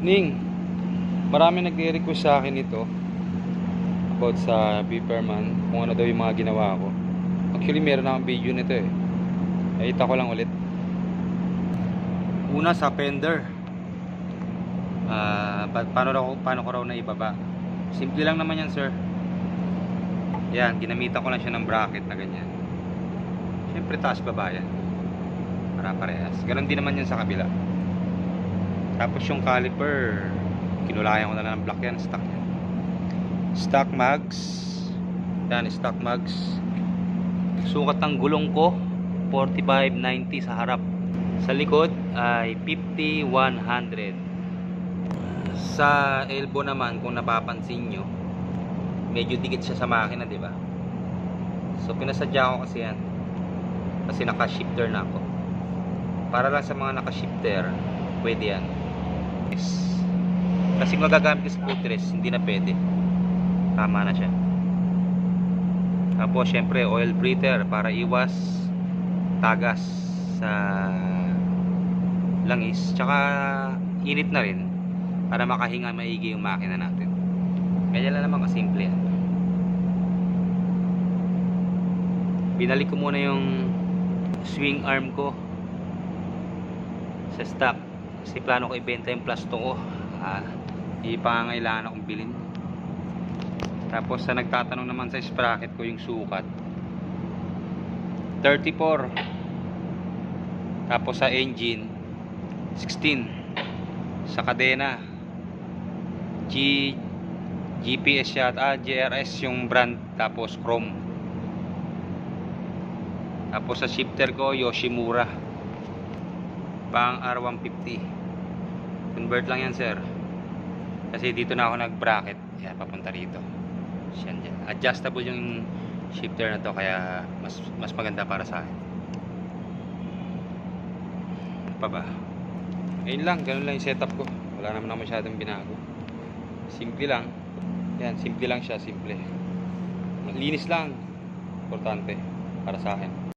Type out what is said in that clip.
evening. Marami nagre-request sa akin ito about sa Beeperman kung ano daw yung mga ginawa ko. Actually, meron akong video nito eh. Nakita ko lang ulit. Una sa fender. Pa- paano, raw, paano ko raw na ibaba? Simple lang naman yan, sir. Yan, ginamitan ko lang siya ng bracket na ganyan. Siyempre, taas baba yan. Para parehas. Ganon din naman yan sa kabila. Tapos yung caliper, kinulayan ko na lang ng block yan, stock yan. Stock mags. Yan, stock mags. Sukat ng gulong ko, 45.90 sa harap. Sa likod ay 50.100. Sa elbow naman, kung napapansin nyo, medyo dikit siya sa makina, di ba? So, pinasadya ko kasi yan. Kasi naka-shifter na ako. Para lang sa mga naka-shifter, pwede yan. Yes. Kasi kung magagamit ka sa footrest, hindi na pwede. Tama na siya. Tapos, syempre, oil breather para iwas tagas sa langis. Tsaka, init na rin para makahinga maigi yung makina natin. Ganyan lang naman kasimple. Binalik ko muna yung swing arm ko sa stock kasi plano ko ibenta yung plasto ko. Ah, ipangailangan akong bilhin. Tapos sa nagtatanong naman sa sprocket ko yung sukat 34 tapos sa engine 16 sa kadena G GPS siya ah, GRS yung brand tapos chrome. Tapos sa shifter ko Yoshimura pang R150 convert lang yan sir. Kasi dito na ako nag bracket yan papunta rito. Yan dyan. Adjustable yung shifter na to kaya mas mas maganda para sa akin. Ano pa ba? Ayun lang ganun lang yung setup ko. Wala naman ako masyadong binago. Simple lang. Yan simple lang siya simple. Linis lang. Importante para sa akin